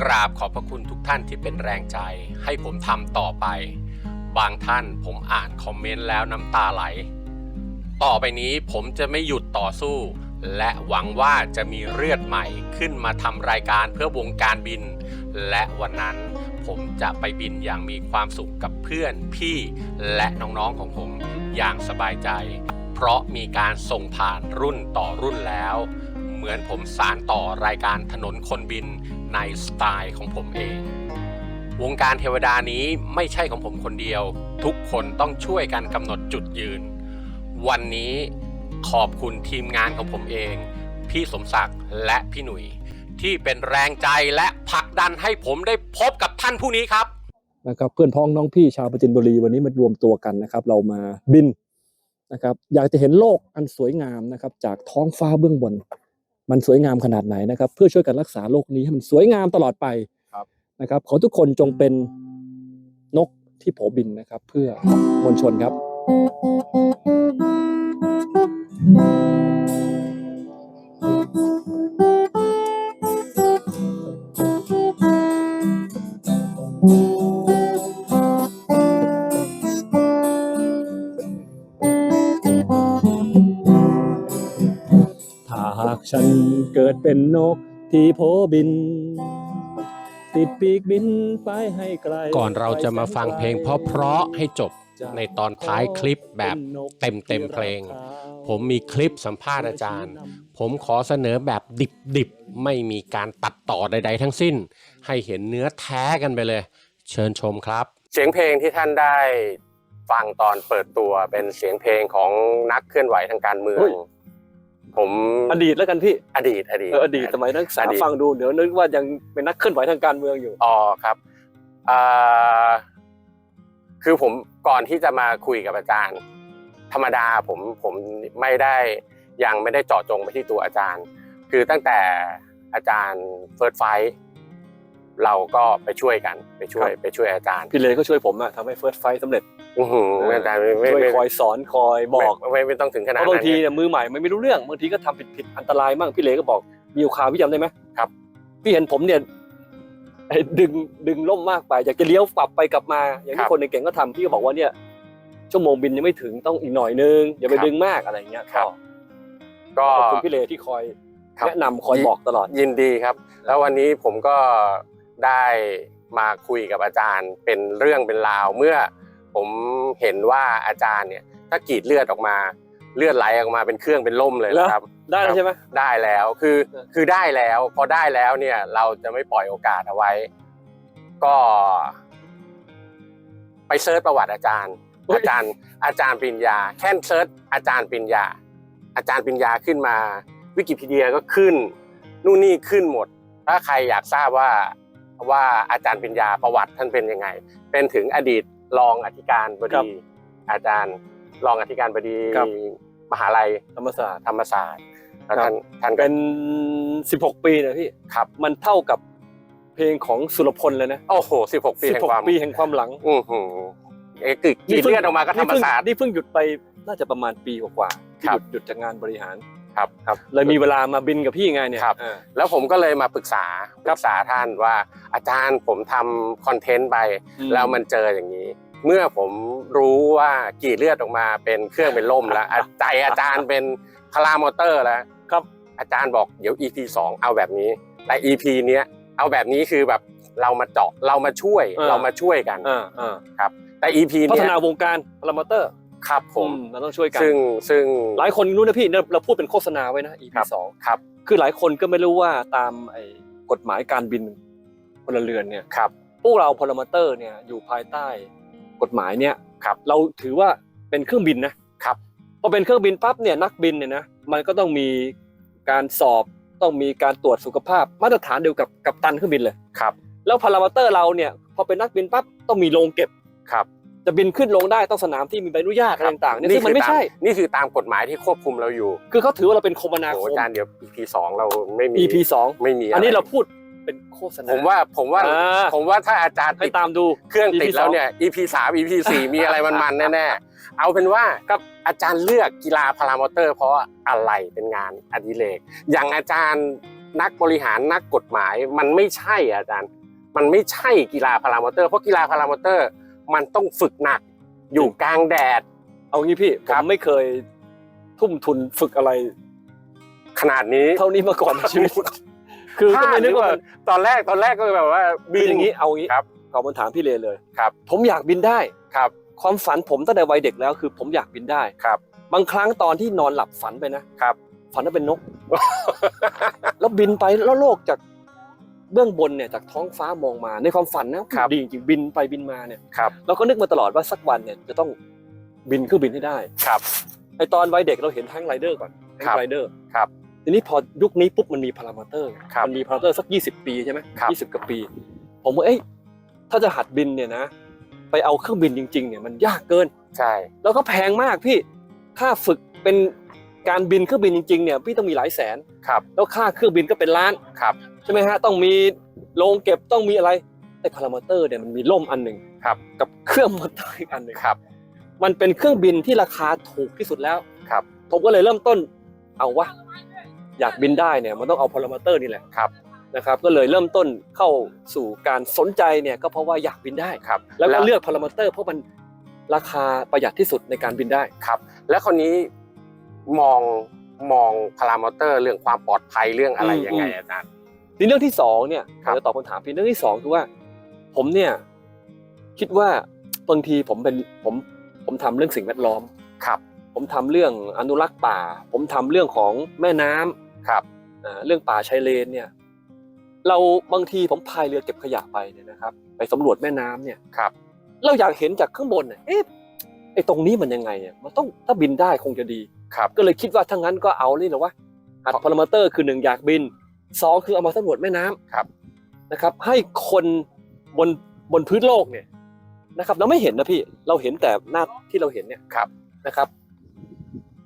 กราบขอบพระคุณทุกท่านที่เป็นแรงใจ ให้ผมทำต่อไป บางท่านผมอ่านคอมเมนต์แล้วน้ำตาไหล ต่อไปนี้ผมจะไม่หยุดต่อสู้ และหวังว่าจะมีเลือดใหม่ขึ้นมาทำรายการเพื่อวงการบิน และวันนั้นผมจะไปบินอย่างมีความสุขกับเพื่อนพี่และน้องๆของผมอย่างสบายใจ เพราะมีการส่งผ่านรุ่นต่อรุ่นแล้ว เหมือนผมสารต่อรายการถนนคนบิน ในสไตล์ของผมเอง วงการเทวดานี้ไม่ใช่ของผมคนเดียว ทุกคนต้องช่วยกันกำหนดจุดยืน วันนี้ขอบคุณทีมงานของผมเอง พี่สมศักดิ์และพี่หนุ่ยที่เป็นแรงใจและผลักดันให้ผมได้พบกับท่านผู้นี้ครับนะครับเพื่อนพ้องน้องพี่ชาวประจินบุรีวันนี้มารวมตัวกันนะครับ เรามาบินนะครับ อยากจะเห็นโลกอันสวยงามนะครับ จากท้องฟ้าเบื้องบน มันสวยงามขนาดไหนนะครับ เพื่อช่วยกันรักษาโลกนี้ให้มันสวยงามตลอดไปครับนะครับ ขอทุกคนจงเป็นนกที่โผบินนะครับ เพื่อมวลชนครับ ฉันเกิดเป็นนกที่โผบิน ติดปีกบินไปให้ไกล ก่อนเราจะมาฟังเพลงเพราะๆให้จบในตอนท้ายคลิปแบบเต็มๆเพลง ผมมีคลิปสัมภาษณ์อาจารย์ ผมขอเสนอแบบดิบๆ ไม่มีการตัดต่อใดๆทั้งสิ้น ให้เห็นเนื้อแท้กันไปเลย เชิญชมครับ เสียงเพลงที่ท่านได้ฟังตอนเปิดตัวเป็นเสียงเพลงของนักเคลื่อนไหวทางการเมือเฮ้งย ผมอดีตแล้วกันพี่อดีตอดีตเอออดีตสมัยนักศึกษาอดีตฟังดูเดี๋ยวนึกว่ายังเป็นนักเคลื่อนไหวทางการเมืองอยู่อ๋อครับอ่าคือผมก่อนที่จะมาคุยกับอาจารย์ ธรรมดาผมผมไม่ได้ยังไม่ได้เจาะจงไปที่ตัวอาจารย์ คือตั้งแต่อาจารย์เฟิร์สไฟเราก็ไปช่วยกันไปช่วยครับไปช่วยอาจารย์พี่เลก็ช่วยผมอะทำให้เฟิร์สไฟสำเร็จ อือหืออาจารย์ไม่ไม่ช่วยไม่คอยสอนคอยบอกไม่ไม่ไม่ต้องถึงขเพนาดราะนั้บางนทีเนี่ยมือใหม่มันไม่รู้เรื่องบางทีก็ทำผิดผิดอันตรายมั่งพี่เลก็บอกมีอยู่ข่าวพี่จำได้ไหมครับ พี่เห็นผมเนี่ยไอ้ดึงดึงล่มมากไปอยากจะเลี้ยวกลับไปกลับมา อย่างที่คนในเก่งก็ทำพี่ก็บอกว่าเนี่ย ชั่วโมงบินยังไม่ถึงต้องอีกหน่อยนึงอย่าไปดึงมากอะไรอย่างเงี้ยครับ ก็ ขอบคุณพี่เลที่คอยครับ แนะนำคอยบอกตลอด ยินดีครับ แล้ววันนี้ผมก็ได้มาคุยกับอาจารย์เป็นเรื่องเป็นราวเมื่อ ผมเห็นว่าอาจารย์เนี่ย ถ้ากรีดเลือดออกมาเลือดไหลออกมาเป็นเครื่องเป็นล่มเลยเหรอนะครับ ได้แล้วใช่ไหมได้แล้วคือเออคือได้แล้ว พอได้แล้วเนี่ย เราจะไม่ปล่อยโอกาสเอาไว้ ก็ ไปเซิร์ชประวัติอาจารย์ อาจารย์อาจารย์ปริญญา แค่เซิร์ชอาจารย์ปริญญา อาจารย์ปริญญาขึ้นมา วิกิพีเดียก็ขึ้น นู่นนี่ขึ้นหมด ถ้าใครอยากทราบว่าว่าอาจารย์ปริญญาประวัติท่านเป็นยังไง เป็นถึงอดีต รองอธิการบครัดีบอาจารย์รองอธิการบดีครับมหาลัยธรรมศาสตร์ธรรมศาสตร์แล้วครับท่านท่านก็เป็น 16 ปีนะพี่ครับ มันเท่ากับเพลงของสุรพลเลยนะโอ้โหสิบหกปีแห่งความ16ปีแห่งความหลังอือหือเอกึกกรีดเลือดออกมาก็ธรรมศาสตร์นี่เพิ่งหยุดไปน่าจะประมาณปีกว่าๆที่ครัหบยุดหยุดจากงานบริหาร ครับครับ เลยมีเวลามาบินกับพี่ไงเนี่ยครับอ่าแล้วผมก็เลยมาปรึกษาปรึกษาท่านว่าอาจารย์ผมทำคอนเทนต์ไปอืม แล้วมันเจออย่างนี้ เมื่อผมรู้ว่ากรีดเลือดออกมาเป็นเครื่องเป็นล่มแล้วอะใจอาจารย์เป็นพารามอเตอร์แล้วครับ อาจารย์บอกเดี๋ยว EP สองเอาแบบนี้ แต่ EP เนี้ยเอาแบบนี้คือแบบเรามาเจาะเรามาช่วยเรามาช่วยกันอ่าอ่าแต่ EP พัฒเนี้ยนาวงการพลามาเตอร์ ครับผมเราต้องช่วยกันซึ่งซึ่ง หลายคนรู้นะพี่เราเราพูดเป็นโฆษณาไว้นะ EP ครับ สองครับคือหลายคนก็ไม่รู้ว่าตามไอ้กฎหมายการบินพลเรือนเนี่ยครับพวกเราพลมาเตอร์เนี่ยอยู่ภายใต้กฎหมายเนี่ยครับเราถือว่าเป็นเครื่องบินนะครับ พอเป็นเครื่องบินปั๊บเนี่ยนักบินเนี่ยนะมันก็ต้องมีการสอบต้องมีการตรวจสุขภาพมาตรฐานเดียวกับกับตันเครื่องบินเลย ครับแล้วพารามาเตอร์เราเนี่ยพอเป็นนักบินปั๊บต้องมีโรงเก็บครับ จะบินขึ้นลงได้ต้องสนามที่มีใบอนุญาตอะไรต่างๆเนี่ยซึ่งมันไม่ใช่ นี่คือตามกฎหมายที่ควบคุมเราอยู่ คือเขาถือว่าเราเป็นคมนาโอ้คโหมอาจารย์เดี๋ยว EP สองเราไม่มี EP สองไม่มีะไอันนี้เราพูดเป็นโฆษณา ผมว่าผมว่าอ่า ผมว่าถ้าอาจารย์ให้ติดตามดู เครื่องติด EP แล้วเนี่ย EP สาม EP สี่มีอะไรมันๆแน่ๆเอาเป็นว่ากับอาจารย์เลือกกีฬาพารามอเตอร์ เพราะอะไรเป็นงานอดิเรกอย่างอาจารย์นักบริหารนักกฎหมายมันไม่ใช่อะอาจารย์ มันไม่ใช่กีฬาพารามอเตอร์ เพราะกีฬาพารามอเตอร์ มันต้องฝึกหนัก อยู่กลางแดด เอางี้พี่ผครัมบ ไม่เคยทุ่มทุนฝึกอะไร ขนาดนี้ เท่านี้มาก่อนในชีวิต คือก็ไม่นึกว่ามันตอนแรกตอนแรกก็แบบว่าคืออย่างนี้ เอางี้ครับขอบคำถามพี่เลเลยครับ ผมอยากบินได้ ครับความฝันผมตั้งแต่วัยเด็กแล้วคือผมอยากบินได้ ครับ บางครั้งตอนที่นอนหลับฝันไปนะครับ ฝันว่าเป็นนก แล้วบินไปแล้วโลกจาก เบื้องบนเนี่ยจากท้องฟ้ามองมาในความฝันนะครับ ดีจริงๆบินไปบินมาเนี่ยครับเราก็นึกมาตลอดว่าสักวันเนี่ยจะต้องบินเครื่องบินให้ได้ครับไอตอนวัยเด็กเราเห็นแท่งไรเดอร์ก่อนแท่งครับไรเดอร์ครับทีนี้พอยุคนี้ปุ๊บมันมีพารามอเตอร์ครับมันมีพารามอเตอร์สัก 20 ปีใช่ไหมครับยี่สิบกว่าปี ผมว่าเอ้ยถ้าจะหัดบินเนี่ยนะ ไปเอาเครื่องบินจริง ๆ เนี่ยมันยากเกินใช่แล้วก็แพงมากพี่ค่าฝึกเป็นการบินเครื่องบินจริงๆเนี่ยพี่ต้องมีหลายแสนครับแล้วค่าเครื่องบินก็เป็นล้านครับใช่ไหมฮะต้องมีโรงเก็บต้องมีอะไรไอ้พารามอเตอร์เนี่ยมันมีล่มอันหนึ่งครับ กับเครื่องมอเตอร์อีกอันหนึ่งครับ มันเป็นเครื่องบินที่ราคาถูกที่สุดแล้วครับ ผมก็เลยเริ่มต้นเอาวะอยากบินได้เนี่ยมันต้องเอาพารามอเตอร์นี่แหละครับนะครับ ก็เลยเริ่มต้นเข้าสู่การสนใจเนี่ยก็เพราะว่าอยากบินได้ครับ แล้วก็เลือกพารามอเตอร์ เพราะมันราคาประหยัดที่สุดในการบินได้ครับ แล้วคนนี้มองมองพารามอเตอร์ เรื่องความปลอดภัยเรื่องอะไรอืมยังไงอืมอาจารย์ ทีเรื่องที่สองเนี่ยครับเราจะตอบคำถามพี่เรื่องที่สองคือว่า ผมเนี่ยคิดว่าบางทีผมเป็นผมผมทำเรื่องสิ่งแวดล้อมครับ ผมทำเรื่องอนุรักษ์ป่า ผมทำเรื่องของแม่น้ำครับอ่าเรื่องป่าชายเลนเนี่ย เราบางทีผมพายเรือเก็บขยะไปเนี่ยนะครับ ไปสำรวจแม่น้ำเนี่ยครับ เราอยากเห็นจากข้างบนเนี่ยเอ๊ะไอ้ตรงนี้มันยังไงอะมันต้องถ้าบินได้คงจะดีครับ ก็เลยคิดว่าถ้างั้นก็เอาเลยเหรอวะหัดพารามอเตอร์คือหนึ่งอยากบิน สองคือเอามาสำรวจแม่น้ำครับ นะครับ ให้คนบนบนพื้นโลกเนี่ยนะครับ เราไม่เห็นนะพี่เราเห็นแต่หน้าที่เราเห็นเนี่ยครับนะครับ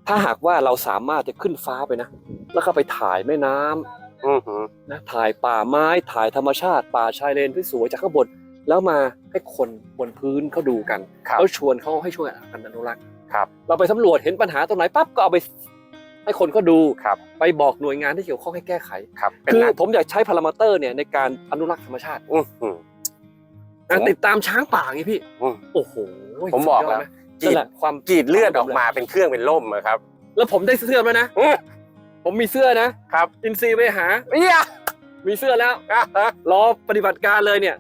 ถ้าหากว่าเราสามารถจะขึ้นฟ้าไปนะแล้วก็ไปถ่ายแม่น้ำอือหือนะถ่ายป่าไม้ถ่ายธรรมชาติป่าชายเลนที่สวยจากข้างบนแล้วมาให้คนบนพื้นเขาดูกันครับ แล้วชวนเขาให้ช่วยกันอนุรักษ์ครับ เราไปสำรวจเห็นปัญหาตรงไหนปั๊บก็เอาไป ให้คนเขาดูครับไปบอกหน่วยงานที่เกี่ยวข้องให้แก้ไขครับเป็นคือนักผมอยากใช้พารามอเตอร์เนี่ยในการอนุรักษ์ธรรมชาติอือหือ นะผมติดตามช้างป่าไงพี่อืมโอ้โหผมบอกสุดยแล้วดนะกรีนั่นดแหละความกรีดเลือดออกมาเป็นเครื่องเป็นล่มอะครับ แล้วผมได้เสื้อแล้วนะอื้อ ผมมีเสื้อนะครับอินซีย์ไปหา เอี้ยมีเสื้อแล้วรอปฏิบัติการเลยเนี่ย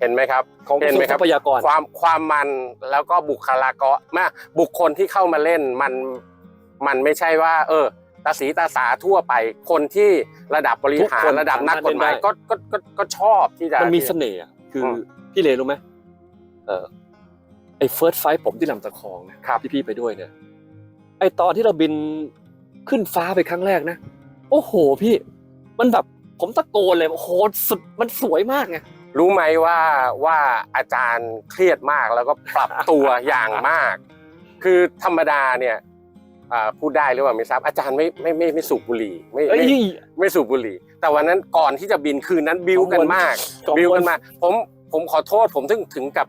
เห็นไหมครับ ของกเห็ระนทรไหมวงคทรัรับพยากร ความความมันแล้วก็บุคลากรมาบุคคลที่เข้ามาเล่นมัน มันไม่ใช่ว่า เออตาสีตาสาทั่วไป คนที่ระดับบริทุกหาครนระดับนักกฎหมายสามารถเล่นได้ก็ก็ก็ก็ชอบที่จะมันมีเสน่ห์อะคืออมพี่เลรู้ไหมเออไอ้เฟิร์สไฟผมที่ลำตะคองนะครับที่พี่ไปด้วยเนี่ยไอ้ตอนที่เราบินขึ้นฟ้าไปครั้งแรกนะ โอ้โหพี่ มันแบบผมตะโกนเลยโอ้โหสุดมันสวยมากไงรู้ไหมว่าว่าอาจารย์เครียดมากแล้วก็ปรับตัวอย่างมาก คือธรรมดาเนี่ย อ่าพูดได้หรือเปล่าไม่ทราบอาจารย์ไม่ไม่ไม่ไม่สูบบุหรี่ไม่เอ้ยไม่ไม่สูบบุหรี่ แต่วันนั้นก่อนที่จะบินคืนนั้นบิวกันมากสองบิวคกันมาผมผมขอโทษผมถึงถึงกับ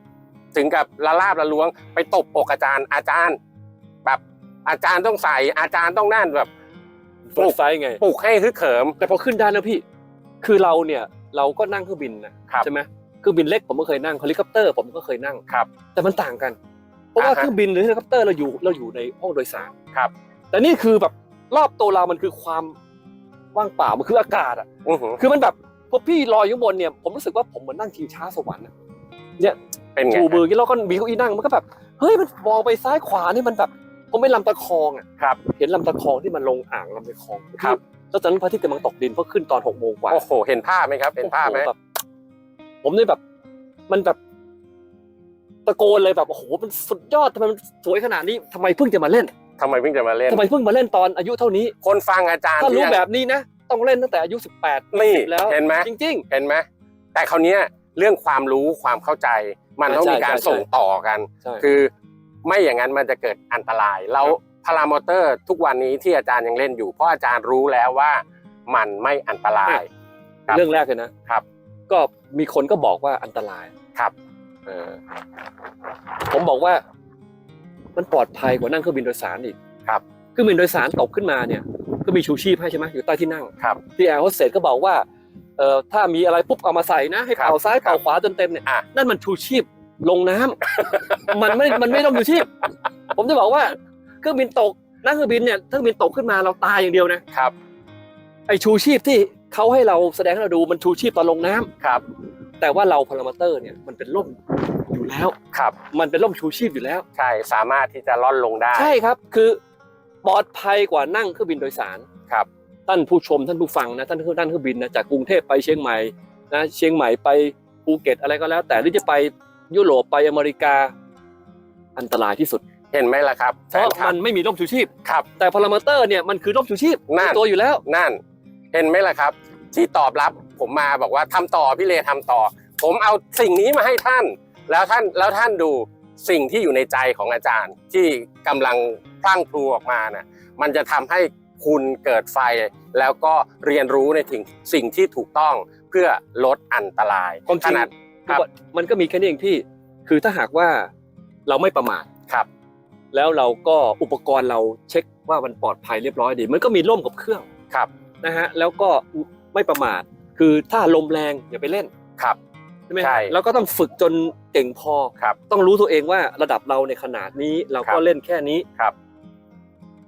ถึงกับละลาบละล้วงไปตบอกอาจารย์ อาจารย์ แบบอาจารย์ต้องใส่อาจารย์ต้องนั่นแบบปเฟิลุร์กสไฟไงปลุกให้ฮึกเหิมแต่พอขึ้นได้แล้วพี่ คือเราเนี่ยเราก็นั่งเครื่องบินนะครับใช่ไหมเครื่องบินเล็กผมก็เคยนั่งเฮลิคอปเตอร์ผมก็เคยนั่งครับ แต่มันต่างกัน เพราะว่าอ่าฮะ เครื่องบินหรือเฮลิคอปเตอร์เราอยู่เราอยู่ในห้องโดยสารครับ แต่นี่คือแบบรอบตัวเรามันคือความว่างเปล่ามันคืออากาศอะอื้อหือคือมันแบบพอพี่ลอยอยู่ข้างบนเนี่ยผมรู้สึกว่าผมเหมือนนั่งชิงช้าสวรรค์อะเนี่ยเป็นไง ชูมืออย่างนี้แล้วก็มีเก้าอี้นั่งมันก็แบบเฮ้ยมันมองไปซ้ายขวานี่มันแบบผมไม่ลำตะคองอะครับเห็นลำตะคองที่มันลงอ่างลำตะคองครับ แล้วตอนนั้นพระอาทิตย์กำลังตกดินเพราะขึ้นตอนหกโมงกว่า โอ้โห เห็นภาพไหมครับ เห็นภาพไหม โอ้โแบบผมเนี่ยแบบ มันแบบ ตะโกนเลยแบบโอ้โหมันสุดยอดทำไมมันสวยขนาดนี้ทำไมเพิ่งจะมาเล่นทำไมเพิ่งจะมาเล่น ทำไมเพิ่งมาเล่นตอนอายุเท่านี้ คนฟังอาจารย์ถ้ารู้ที่ยังแบบนี้นะ ต้องเล่นตั้งแต่อายุสิบแปดนี่แล้ว เห็นไหมจริงเห็นไหมแต่คราวเนี้ยเรื่องความรู้ความเข้าใจ มันต้องใช่มีการใช่ส่งต่อกันๆใช่คือไม่อย่างนั้นมันจะเกิดอันตราย แล้วพารามอเตอร์ทุกวันนี้ที่อาจารย์ยังเล่นอยู่ เพราะอาจารย์รู้แล้วว่ามันไม่อันตรายครับเรื่องแรกเลยนะครับ ก็มีคนก็บอกว่าอันตรายครับเออ ผมบอกว่า มันปลอดภัยกว่านั่งเครื่องบินโดยสารอีกครับเครื่องบินโดยสารตกขึ้นมาเนี่ยก็มีชูชีพให้ใช่ไหมอยู่ใต้ที่นั่งครับที่แอร์โฮสเตสก็บอกว่าเอ่อถ้ามีอะไรปุ๊บเอามาใส่นะให้ครับเป่าซ้ายครับเป่าขวาจนเต็มเนี่ยอะนั่นมันชูชีพลงน้ำมันไม่ มันไม่ต้องชูชีพ ผมจะบอกว่าเครื่องบินตกนั่งเครื่องบินเนี่ยถ้าเครื่องบินตกขึ้นมาเราตายอย่างเดียวนะครับไอชูชีพที่เขาให้เราแสดงให้เราดูมันชูชีพตอนลงน้ำครับ แต่ว่าเราพารามาเตอร์เนี่ยมันเป็นร่มอยู่แล้ว ครับ มันเป็นร่มชูชีพอยู่แล้ว ใช่สามารถที่จะล่อนลงได้ ใช่ครับ คือปลอดภัยกว่านั่งเครื่องบินโดยสารครับ ท่านผู้ชมท่านผู้ฟังนะท่านท่านเครื่องบินนะจากกรุงเทพไปเชียงใหม่นะเชียงใหม่ไปภูเก็ตอะไรก็แล้ว แต่หรือจะไปยุโรปไปอเมริกา อันตรายที่สุดเห็นไหมล่ะครับเพราะแฟคลัมับนไม่มีร่มชูชีพครับ แต่พารามาเตอร์เนี่ยมันคือร่มชูชีพนั่นในตัวอยู่แล้วนั่น เห็นไหมล่ะครับ ที่ตอบรับ ผมมาบอกว่าทำต่อพี่เลทำต่อ ผมเอาสิ่งนี้มาให้ท่าน แล้วท่านแล้วท่านดูสิ่งที่อยู่ในใจของอาจารย์ ที่กำลังพลั่งพลูออกมาน่ะมันจะทำให้คุณเกิดไฟ แล้วก็เรียนรู้ในถึงสิ่งที่ถูกต้องเพื่อลดอันตรายความจขริงนาดครับมันก็มีแค่นี้เองที่คือถ้าหากว่าเราไม่ประมาทครับ แล้วเราก็อุปกรณ์เราเช็คว่ามันปลอดภัยเรียบร้อยดี มันก็มีร่มกับเครื่องครับนะฮะแล้วก็ไม่ประมาท คือถ้าลมแรงอย่าไปเล่นครับ ใช่ไหมใช่ฮะแล้วก็ต้องฝึกจนเก่งพอครับต้องรู้ตัวเองว่าระดับเราในขนาดนี้เราครัก็บเล่นแค่นี้ครับ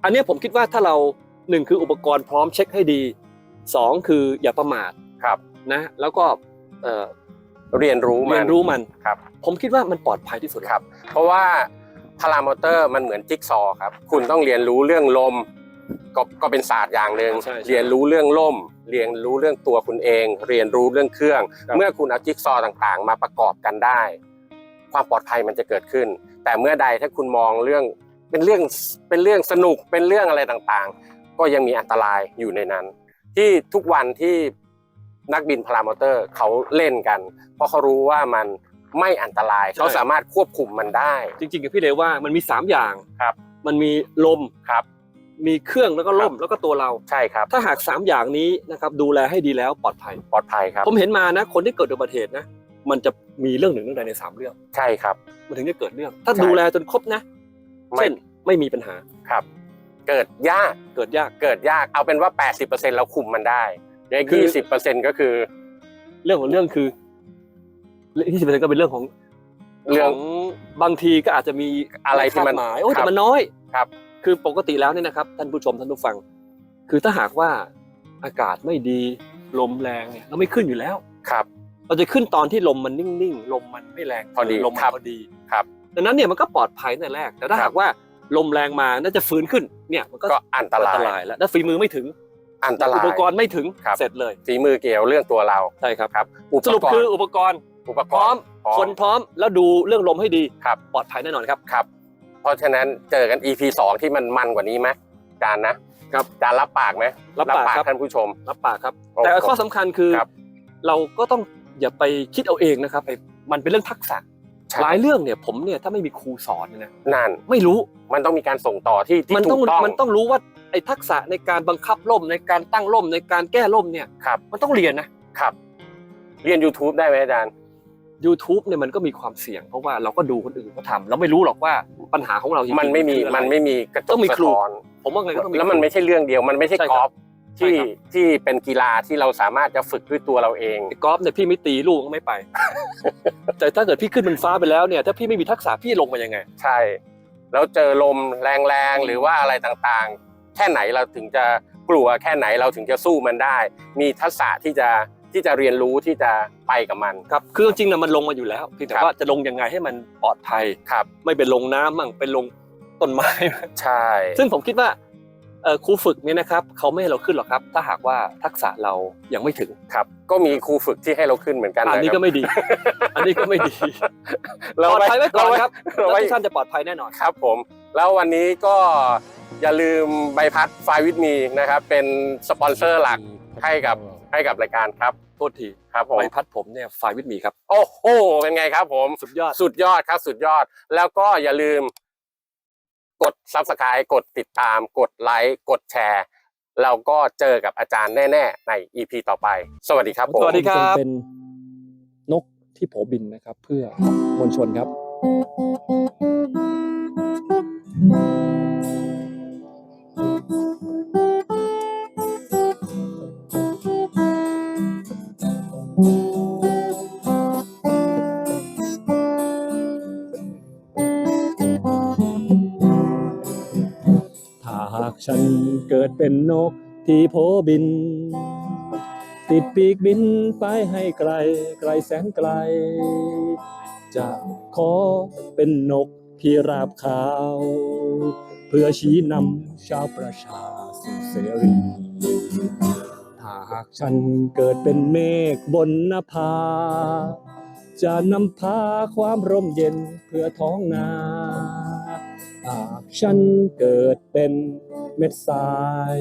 อันเนี้ยผมคิดว่าถ้าเราหนึ่งคืออุปกรณ์พร้อมเช็คให้ดีสองคืออย่าประมาทครับนะ แล้วก็เอ่อเรียนรู้มัเรียนนรู้มันครับ ผมคิดว่ามันปลอดภัยที่สุดครับ เพราะว่าพารามอเตอร์มันเหมือนจิ๊กซอว์ครับ คุณต้องเรียนรู้เรื่องลม ก็ก็เป็นศาสตร์อย่างหนึ่งใช่ใช่เรียนรู้เรื่องลมเรียนรู้เรื่องตัวคุณเอง เรียนรู้เรื่องเครื่อง ครับ เมื่อคุณเอาจิ๊กซอว์ต่างๆ มาประกอบกันได้ ความปลอดภัยมันจะเกิดขึ้น แต่เมื่อใดถ้าคุณมองเรื่องเป็นเรื่องเป็นเรื่องสนุกเป็นเรื่องอะไรต่างๆ ก็ยังมีอันตรายอยู่ในนั้น ที่ทุกวันที่นักบินพารามอเตอร์เขาเล่นกัน เพราะเขารู้ว่ามันไม่อันตรายใช่เขาสามารถควบคุมมันได้ จริงๆกับพี่เลยว่ามันมีสามอย่างครับ มันมีลมครับ มีเครื่องแล้วก็ล่มครับแล้วก็ตัวเรา ใช่ครับ ถ้าหากสามอย่างนี้นะครับดูแลให้ดีแล้วปลอดภัย ปลอดภัยครับ ผมเห็นมานะ คนที่เกิดอุบัติเหตุนะ มันจะมีเรื่องหนึ่งเรื่องใดในสามเรื่อง ใช่ครับ มันถึงจะเกิดเรื่อง ถ้าใช่ดูแลจนครบนะไม่เช่นไม่มีปัญหาครับ เกิดยากเกิดยากเกิดยากเอาเป็นว่า 80%เราคุมมันได้เหลือคือยี่สิบเปอร์เซ็นต์ก็คือ เรื่องของเรื่องคือที่สิบเปอร์เซ็นต์ก็เป็นเรื่องของเรื่องของบางทีก็อาจจะมีอะไรที่มันคาดหมายโอ้ยครัแต่บมันน้อยครับ คือปกติแล้วเนี่ยนะครับ ท่านผู้ชมท่านผู้ฟัง คือถ้าหากว่าอากาศไม่ดีลมแรงเนี่ยเราไม่ขึ้นอยู่แล้ว ครับ เราจะขึ้นตอนที่ลมมันนิ่งๆลมมันไม่แรงพอดีลมมันครับพอดีครับดังนั้นเนี่ยมันก็ปลอดภัยตั้งแต่แรก แต่ถ้าครับหากว่าลมแรงมาน่าจะฟื้นขึ้นเนี่ยมันก็ก็อันตอันรายตรายแล้วถ้าฝีมือไม่ถึงอันตราอุยปกรณ์ไม่ถึงครับเสร็จเลยฝีมือเกี่ยวเรื่องตัวเราใช่ครับครับอุปสรุปกรคือณ์อุปกรณ์อุปกพร้อรมณ์พร้อคนพร้อมแล้วดูเรื่องลมให้ดีครับปลอดภัยแน่นอนครับครับ เพราะฉะนั้นเจอกัน EP สองที่มันมันกว่านี้ไหมจานนะครับจานรับปากไหมรับปากครับท่านผู้ชม รับปากครับโอ้แต่ข้อสำคัญคือครับเราก็ต้องอย่าไปคิดเอาเองนะครับไอ้มันเป็นเรื่องทักษะใช่หลายเรื่องเนี่ยผมเนี่ยถ้าไม่มีครูสอนเนี่ยนะนั่นไม่รู้มันต้องมีการส่งต่อที่ที่มันถูต้องกต้องมันต้องรู้ว่าไอ้ทักษะในการบังคับล่มในการตั้งล่มในการแก้ล่มเนี่ยครับมันต้องเรียนนะครับ เรียน YouTube ได้ไหมอาจารย์ YouTube เนี่ยมันก็มีความเสี่ยง เพราะว่าเราก็ดูคนอื่นเขาทำเราไม่รู้หรอกว่าปัญหาของเราจริงๆมันไม่มีคืออะร มันไม่มีกระจต้กองมีสะครู ท้อนผมว่าไงก็ต้องมี แล้วมันไม่ใช่เรื่องเดียว มันไม่ใช่ใช่กคอรัล์บฟที่ใช่ครับ ที่เป็นกีฬาที่เราสามารถจะฝึกด้วยตัวเราเอง ไอ้กอล์ฟเนี่ยพี่ไม่ตีลูกก็ไม่ไป แต่ถ้าเกิดพี่ขึ้นบนฟ้าไปแล้วเนี่ยถ้าพี่ไม่มีทักษะพี่ลงมายังไง ใช่ แล้วเจอลมแรงๆ หรือว่าอะไรต่างๆ แค่ไหนเราถึงจะกลัวแค่ไหนเราถึงจะสู้มันได้ มีทักษะที่จะ ที่จะเรียนรู้ที่จะไปกับมัน ครับคือจริงๆนะมันลงมาอยู่แล้วเพียงแต่ครับว่าจะลงยังไงให้มันปลอดภัยครับ ไม่เป็นลงน้ำมั่งเป็นลงต้นไม้ ใช่ ซึ่งผมคิดว่าเอ่อ ครูฝึกเนี่ยนะครับเขาไม่ให้เราขึ้นหรอกครับ ถ้าหากว่าทักษะเรายังไม่ถึงครับ ก็มีครูฝึกที่ให้เราขึ้นเหมือนกันอันนี้ะคก็รับไม่ดี อันนี้ก็ไม่ดีเราปลอดภัยไว้ก่อนครับเราแล้วไว้ทุกท่านจะปลอดภัยแน่นอนครับผม แล้ววันนี้ก็อย่าลืมใบพัดไฟวิดมีนะครับ เป็นสปอนเซอร์หลักให้กับให้กับรายการครับโทษทีครับผมใบพัดผมเนี่ยไฟวิทมีครับ โอ้โหเป็นไงครับผมสุดยอดสุดยอดครับสุดยอดแล้วก็อย่าลืม กด subscribe กดติดตาม กดไลค์กดแชร์ เราก็เจอกับอาจารย์แน่ ๆ ใน EP ต่อไป สวัสดีครับผม สวัสดีครับ เป็นนกที่โผบินนะครับ เพื่อมวลชนครับ「 ฉันเกิดเป็นนกที่โผบิน ติดปีกบินไปให้ไกล ไกลแสนไกล จะขอเป็นนกพิราบขาว เพื่อชี้นำชาวประชาสู่เสรีถ้าหากฉันเกิดเป็นเมฆบนนภา จะนำพาความร่มเย็นเพื่อท้องนา หากฉันเกิดเป็นเม็ดทราย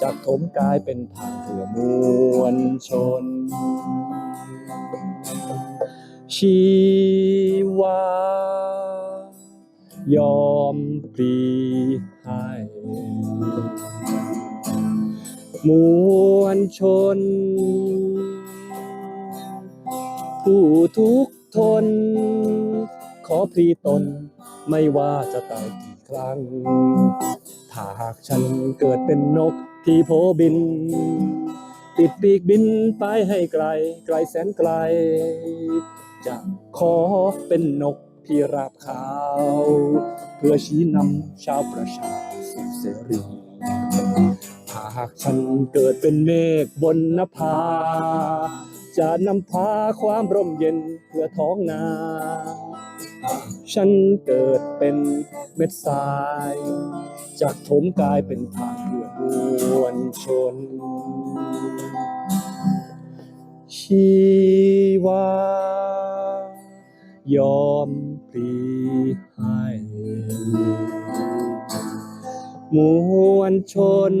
จากถมกลายเป็นทางเพื่อมวลชน ชีวายอมปลีให้มวลชน ผู้ทุกทน ขอพลีตน ไม่ว่าจะตายกี่ครั้ง ถ้าหากฉันเกิดเป็นนกที่โผบิน ติดปีกบินไปให้ไกล ไกลแสนไกล จะขอเป็นนกพิราบขาว เพื่อชี้นำชาวประชาสู่เสรีถ้าหากฉันเกิดเป็นเมฆบนนภา จะนำพาความร่มเย็นเพื่อท้องนา ฉันเกิดเป็นเม็ดทราย จากถมกลายเป็นทางเพื่อมวลชน ชีวายอมพลีให้มวลชน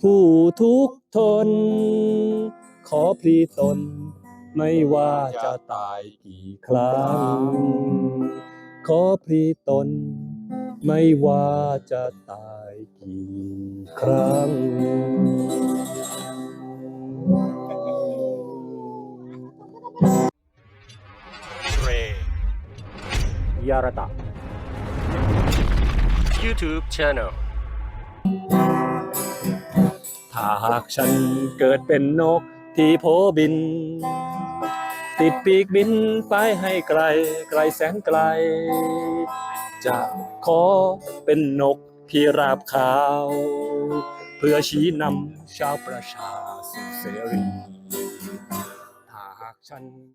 ผู้ทุกทน ขอพลีตน ไม่ว่าจะตายกี่ครั้ง ขอพลีตน ไม่ว่าจะตายกี่ครั้ง เรยารตะ YouTube Channel ถ้าหากฉันเกิดเป็นนกที่โผบิน ติดปีกบินไปให้ไกล ไกลแสนไกล จะขอเป็นนกพิราบขาว เพื่อชี้นำชาวประชาสู่เสรี ถ้าหากฉัน